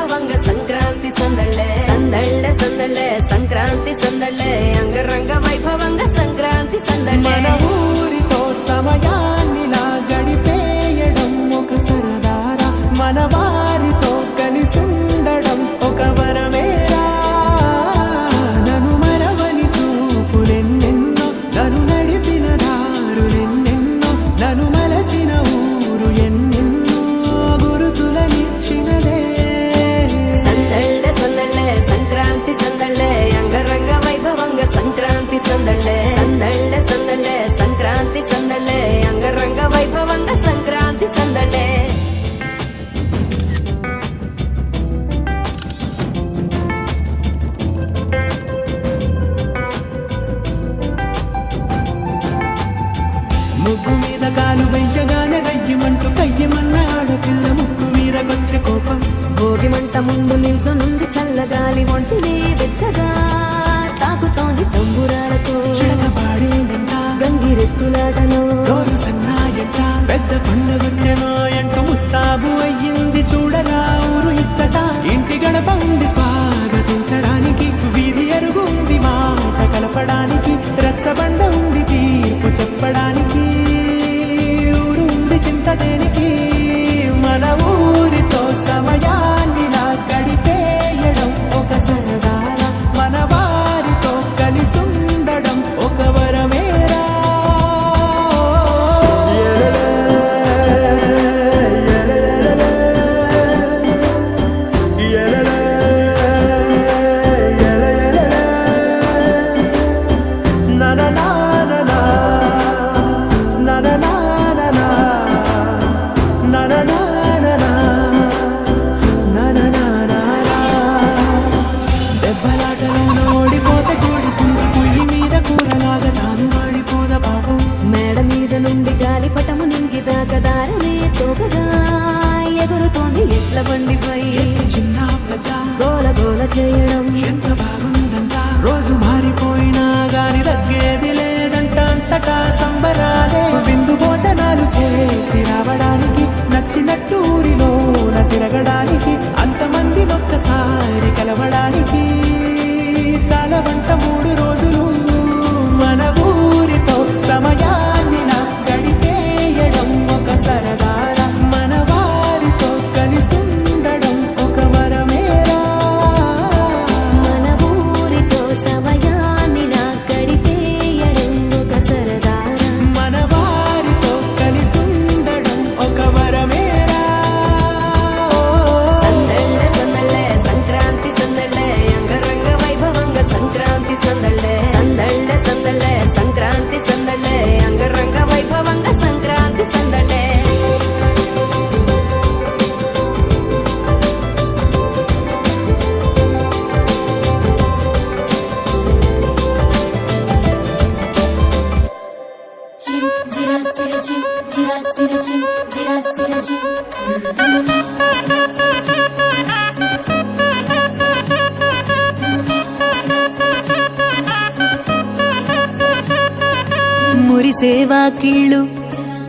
ரங்கவங்க சங்கராந்தி சந்தல்ல. சந்தல்ல சந்தல்ல சங்கராந்தி சந்தல்ல. அங்க ரங்க வைபவ Kamu beli తిరగడానికి jim.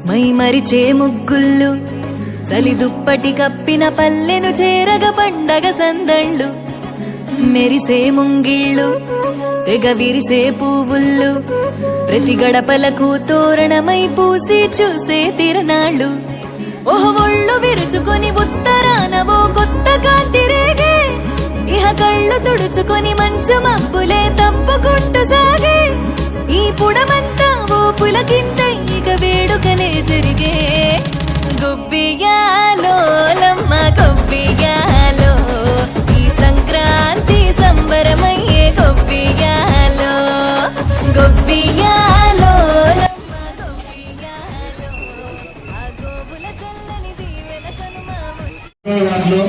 మై మరిచే ముగ్గుళ్ళు చలి దుప్పటి కప్పిన పల్లెను చేరగ పండగ సందళ్ళు మెరిసే ముంగిళ్ళు తెగ విరిసే పువ్వుళ్ళు ప్రతి గడపలకు తోరణమై పూసి చూసే తిరణాళ్ళు ఓహ్ ఒళ్ళు విరుచుకొని కళ్ళు తుడుచుకొని మంచు మబ్బులే తప్పుకుంటూ సాగే. ఈ పుడమంతా ఓ పులకింత ఇక వేడుకలే జరిగే. గుబ్బియాలో లమ్మ గొబ్బియాలో ఈ సంక్రాంతి సంబరమయ్యే గొబ్బియాలో గొబ్బియాలో లమ్మ గొబ్బియాలో ఆ గోబుల చల్లని దీవెన కనుమ వారిలో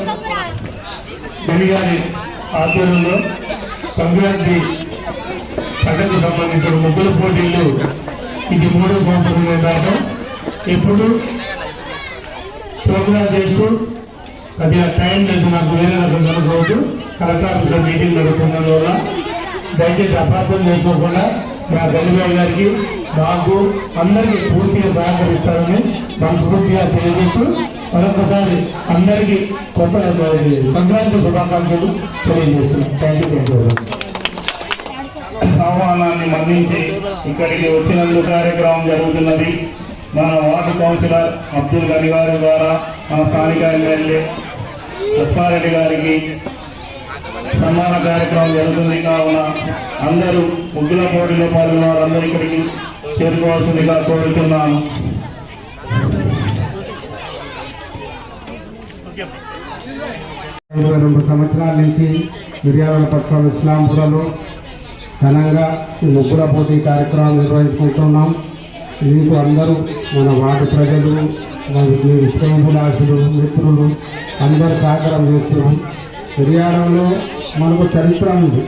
గారి ఆధ్వర్యంలో సంక్రాంతి పండుగకు సంబంధించిన ముగ్గుల పోటీలు ఇది మూడో సంవత్సరం నిర్ణయం ఎప్పుడు ప్రోగ్రామ్ చేస్తూ అది ఆ టైం లేదు నాకు వేరే రకం కనుకోవచ్చు కలెక్టర్ ఆఫీసర్ మీటింగ్ నడుస్తున్న వల్ల దయచేసి అపార్థం చేసుకోకుండా మా గల్లిబాయి గారికి నాకు అందరికీ పూర్తిగా సహకరిస్తారని మనస్ఫూర్తిగా తెలియజేస్తూ మరొకసారి అందరికీ కొత్త సంక్రాంతి శుభాకాంక్షలు తెలియజేస్తున్నాం. థ్యాంక్ యూ థ్యాంక్ యూ ఆహ్వానాన్ని మన్నించి ఇక్కడికి వచ్చినందుకు కార్యక్రమం జరుగుతున్నది. మన వార్డు కౌన్సిలర్ అబ్దుల్ గని గారి ద్వారా మన స్థానిక ఎమ్మెల్యే అప్పారెడ్డి గారికి సన్మాన కార్యక్రమం జరుగుతుంది. కావున అందరూ ముగ్గుల పోటీలో పాల్గొన్న వారందరూ ఇక్కడికి చేరుకోవాల్సిందిగా కోరుతున్నాను. రెండు సంవత్సరాల నుంచి మిర్యాల పట్ల ఇస్లాంపురలో ఘనంగా ఈ ముగ్గుల పోటీ కార్యక్రమం నిర్వహించుకుంటున్నాం. మీకు అందరూ మన వార్డు ప్రజలు మన మీ శ్రేణులాసులు మిత్రులు అందరూ సహకారం చేస్తున్నాం మిర్యాలంలో మనకు చరిత్ర ఉంది.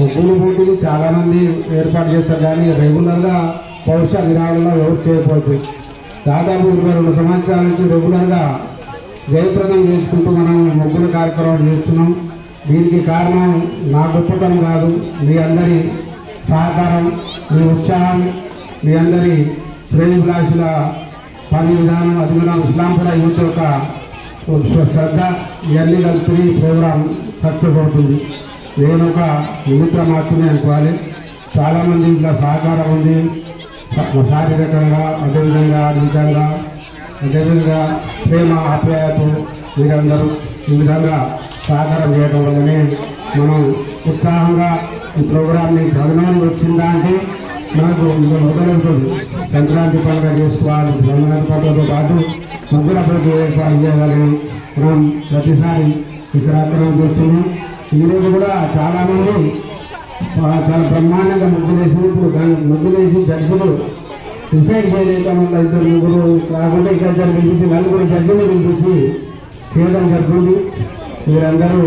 ముగ్గులు పోటీలు చాలామంది ఏర్పాటు చేస్తారు కానీ రెగ్యులర్గా బహుశా విరాళంలో ఎవరు చేయకపోవచ్చు. దాదాపు ఇరవై రెండు సంవత్సరాల నుంచి రెగ్యులర్గా జయప్రదం చేసుకుంటూ మనం ముగ్గురు కార్యక్రమం చేస్తున్నాం. దీనికి కారణం నా గొప్పతనం కాదు. మీ అందరి సహకారం మీ ఉత్సాహం మీ అందరి శ్రేయభిలాషుల పని విధానం అది మన ఇస్లాంపుర యూత్ యొక్క శ్రద్ధ ఇవన్నీ కలిపి ఈ ప్రోగ్రాం సక్సెస్ అవుతుంది. నేను ఒక నిమిత్తం మాత్రమే అనుకోవాలి. చాలామంది ఇంట్లో సహకారం ఉంది. శారీరకంగా అదేవిధంగా ఆర్థికంగా అదేవిధంగా ప్రేమ ఆప్యాయత మీరందరూ ఈ విధంగా సహకారం చేయడం వల్లనే మనం ఉత్సాహంగా ఈ ప్రోగ్రామ్ని చదవడం వచ్చిందా అంటే మనకు ఇంకా మొదలవుతుంది సంక్రాంతి పండుగ చేసుకోవాలి సంక్రాంతి పండుగతో పాటు ముగ్గుల పండుగ ఏర్పాటు చేయాలని మనం ప్రతిసారి ఇక్కడ కార్యక్రమం చేస్తున్నాం ఈరోజు కూడా చాలామంది చాలా బ్రహ్మాండంగా ముగ్గులు వేసి ఇప్పుడు దాని జడ్జిలు డిసైడ్ చేయలేకుండా ఇద్దరు ముగ్గురు కాకుండా ఇక్కడ ఇద్దరు పిలిపించి నలుగురు జడ్జిని పిలిపించి చేయడం జరుగుతుంది. వీరందరూ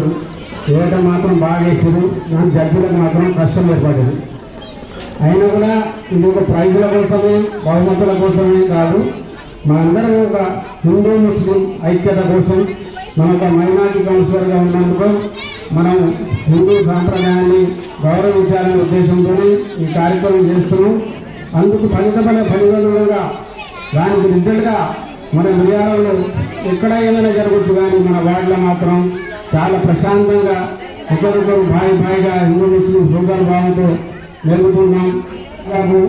వేయటం మాత్రం బాగా వేసారు దాని జడ్జిలకు మాత్రం కష్టం ఏర్పడింది. అయినా కూడా ఇది ఒక ప్రైజుల కోసమే బహుమతుల కోసమే కాదు. మనందరం ఒక హిందూ ముస్లిం ఐక్యత కోసం మన ఒక మైనార్టీ కౌన్సిలర్గా ఉన్నందుకు మనం హిందూ సాంప్రదాయాన్ని గౌరవించాలనే ఉద్దేశంతోనే ఈ కార్యక్రమం చేస్తున్నాం. అందుకు ఫలితమైన ఫలితంగా దానికి రిజల్ట్గా మన మిర్యాలలో ఎక్కడ ఏమైనా జరగచ్చు కానీ మన వార్డులో మాత్రం చాలా ప్రశాంతంగా ఒకరికొకరు బాయి బాయిగా హిందూ ముస్లిం సోదర భావంతో జరుగుతున్నాం నాకు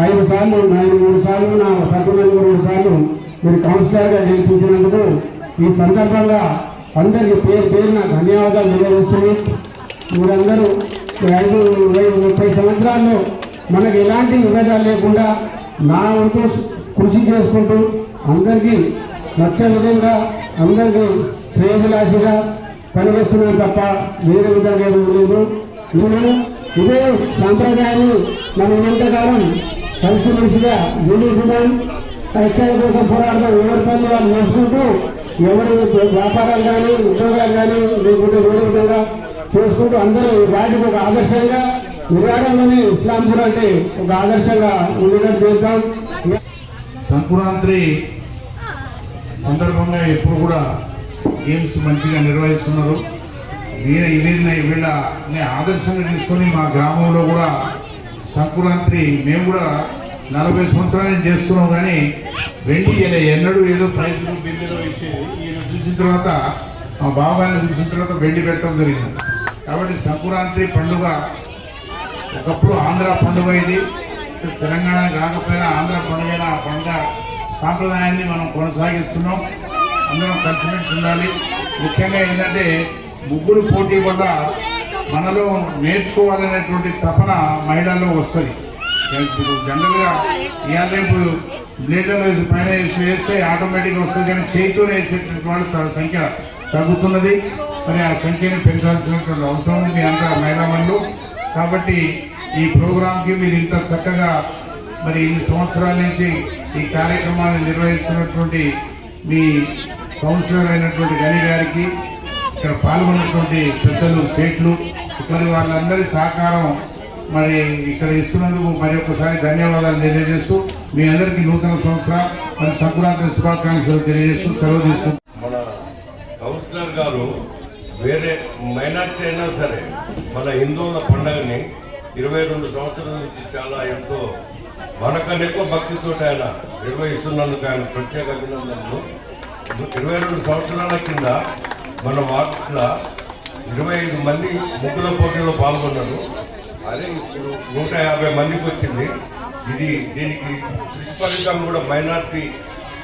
ఐదు సార్లు నాలుగు మూడు సార్లు నా సభ్యులను మూడు సార్లు మీరు కౌన్సిలర్గా గెలిపించినందుకు ఈ సందర్భంగా అందరికీ పేరు పేరున ధన్యవాదాలు తెలియజేస్తుంది మీరందరూ ఐదు ముప్పై సంవత్సరాల్లో మనకు ఎలాంటి విభేదాలు లేకుండా నా వంతు కృషి చేసుకుంటూ అందరికీ నచ్చే విధంగా అందరికీ శ్రేయభిలాషిగా పనిచేస్తున్నాను తప్ప వేరే విధంగా ఏమీ లేదు. నేను ఇదే సాంప్రదాయాన్ని మనం ఎంతకాలం కలిసిమెలిసిగా జీవించడం ఐక్యాల కోసం పోరాడడం ఎవరి పనులు వాళ్ళు చేసుకుంటూ ఎవరి వ్యాపారాలు కానీ ఉద్యోగాలు కానీ లేకుంటే వేరే విధంగా చేసుకుంటూ అందరూ వాటికి ఒక ఆదర్శంగా విరాడంలోని ఇస్లాంపూర్ అంటే ఒక ఆదర్శంగా ఉండేటట్టు చేద్దాం. సంక్రాంతి సందర్భంగా ఎప్పుడు కూడా గేమ్స్ మంచిగా నిర్వహిస్తున్నారు. వీళ్ళ వీళ్ళని వీళ్ళని ఆదర్శంగా తీసుకొని మా గ్రామంలో కూడా సంక్రాంతి మేము కూడా నలభై సంవత్సరాలు చేస్తున్నాం కానీ వెండి ఎన్నడూ ఏదో ప్రైజులు బిల్లులు ఇచ్చేది ఈయన చూసిన తర్వాత మా బాబాయిని చూసిన తర్వాత వెండి పెట్టడం జరిగింది. కాబట్టి సంక్రాంతి పండుగ ఒకప్పుడు ఆంధ్ర పండుగ ఇది తెలంగాణ కాకపోయినా ఆంధ్ర పండుగ ఆ పండుగ సాంప్రదాయాన్ని మనం కొనసాగిస్తున్నాం. అందరం కలిసిమెలిసి ఉండాలి. ముఖ్యంగా ఏంటంటే ముగ్గురు పోటీ వల్ల మనలో నేర్చుకోవాలనేటువంటి తపన మహిళల్లో వస్తుంది. ఇప్పుడు జనరల్గా ఇవాళ రేపు బ్లేడ్లలో వేసి పైన వేసి వేస్తే ఆటోమేటిక్గా వస్తుంది కానీ చేతితో వేసేటువంటి వాళ్ళ సంఖ్య తగ్గుతున్నది. మరి ఆ సంఖ్యను పెంచాల్సినటువంటి అవసరం ఉంది అంతా మహిళా మనులు కాబట్టి ఈ ప్రోగ్రాంకి మీరు ఇంత చక్కగా మరి ఇన్ని సంవత్సరాల నుంచి ఈ కార్యక్రమాన్ని నిర్వహిస్తున్నటువంటి మీ కౌన్సిలర్ అయినటువంటి గని గారికి ఇక్కడ పాల్గొన్నటువంటి పెద్దలు సేట్లు మరి వాళ్ళందరి సహకారం మరి ఇక్కడ ఇస్తున్నందుకు మరి ఒక్కసారి ధన్యవాదాలు తెలియజేస్తూ మీ అందరికీ నూతన సంవత్సర మరి సంక్రాంతి శుభాకాంక్షలు తెలియజేస్తూ సెలవు తీసుకుంటున్నాను మన కౌన్సిలర్ గారు వేరే మైనార్టీ అయినా సరే మన హిందువుల పండగని ఇరవై రెండు సంవత్సరాల నుంచి చాలా ఎంతో మనకన్నా ఎక్కువ భక్తితో ఆయన నిర్వహిస్తున్నందుకు ఆయన ప్రత్యేక అభినందనలు. ఇరవై రెండు సంవత్సరాల కింద మన వార్తల ఇరవై ఐదు మంది ముగ్గుల పోటీలో పాల్గొన్నారు. అదే ఇప్పుడు నూట యాభై మందికి వచ్చింది. ఇది దీనికి నిష్ఫలితం కూడా మైనార్టీ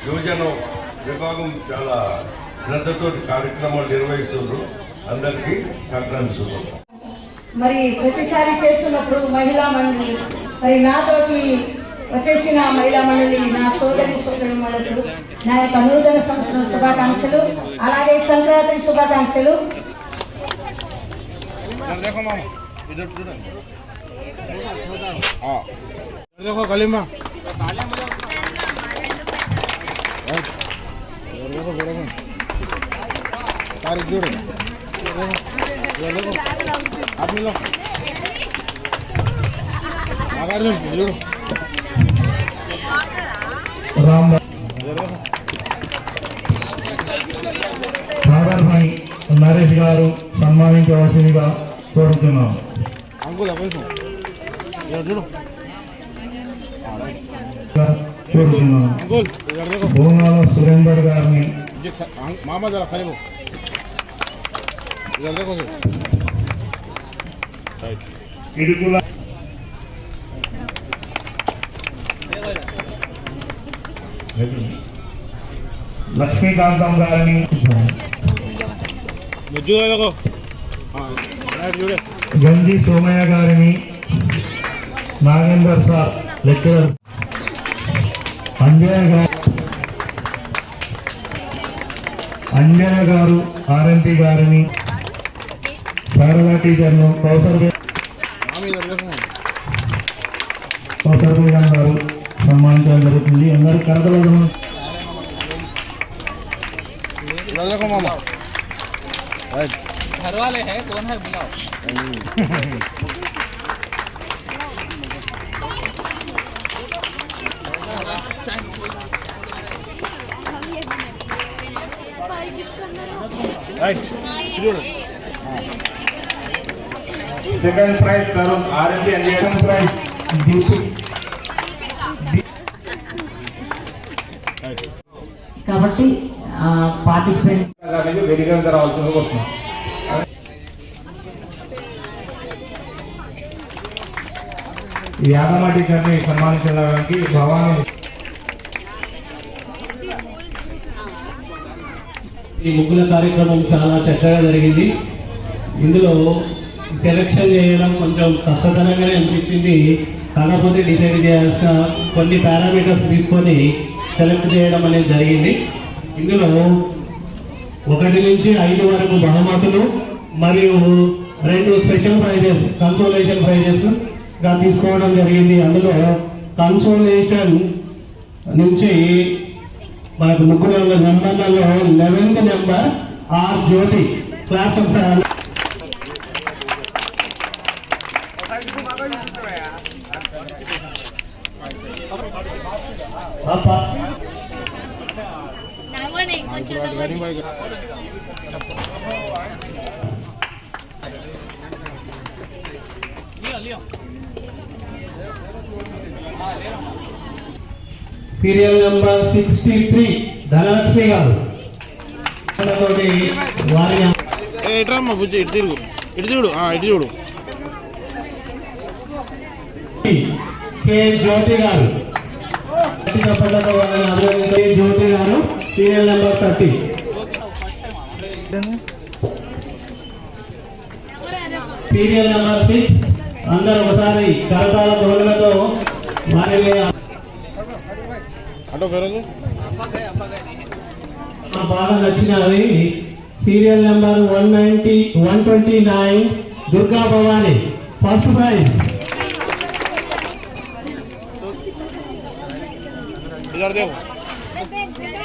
యువజన విభాగం చాలా శ్రద్ధతో కార్యక్రమాలు నిర్వహిస్తున్నారు. అందరికీ సంక్రాంతి మరి ప్రతిసారి చేస్తున్నప్పుడు మహిళా మండలి మరి నాతోటి వచ్చేసిన మహిళా మండలి నా సోదరి సోదరి మండలు నా యొక్క నూతన సంవత్సరం శుభాకాంక్షలు అలాగే సంక్రాంతి శుభాకాంక్షలు. देखो సాగర్భాయి నరేష్ గారు సన్మానించవలసిందిగా కోరుతున్నాము కోరుతున్నాము సురేందర్ గారిని మామ జర ఇడుకుల లక్ష్మీకాంతం గారిని గంజి సోమయ్య గారిని నాగేందర్ సార్ లెక్చరర్ అంజయ్య గారు అంజయ్య గారు ఆర్ఎంపీ గారిని శారదా టీచర్ను కౌసర్ బే- मामी इधर देखो కౌసర్ బేగం గారు సన్మానించడం జరుగుతుంది అందరూ కరకలం इधर देखो मामा राइट घर वाले हैं कौन है बुलाओ राइट जुड़े second prize Tarun RMP and second prize Deepi కాబట్టి పార్టిసిపేట్ వేదిక రావాల్సింది కోరుతున్నాం. ఈ యాదమ్మ టీచర్ని సన్మానించడానికి భవానీ. ఈ ముగ్గుల కార్యక్రమం చాలా చక్కగా జరిగింది. ఇందులో సెలక్షన్ చేయడం కొంచెం కష్టతరంగానే అనిపించింది. కాకపోతే డిసైడ్ చేయాల్సిన కొన్ని పారామీటర్స్ తీసుకొని సెలెక్ట్ చేయడం అనేది జరిగింది. ఇందులో ఒకటి నుంచి ఐదు వరకు బహుమతులు మరియు రెండు స్పెషల్ ప్రైజెస్ కన్సోలేషన్ ప్రైజెస్గా తీసుకోవడం జరిగింది. అందులో కన్సోలేషన్ నుంచి మనకు ముగ్గురు నెంబర్లలో eleventh number R Jyothi class ఒకసారి serial number sixty three Dhanalakshmi garu. ఇట్రమ్మా బుజ్జి ఇటు తిరుగు. ఇటు చూడు ఇటు చూడు. కె. జ్యోతి గారు. చప్పట్లతో వారిని అభినందించే Jyothi garu serial number thirty serial number six అందరు ఒకసారి కరతాల ధ్వనులతో వారిని బాగా నచ్చినది serial number one ninety one twenty nine Durga Bhavani first prize Pilar Diego.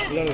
Pilar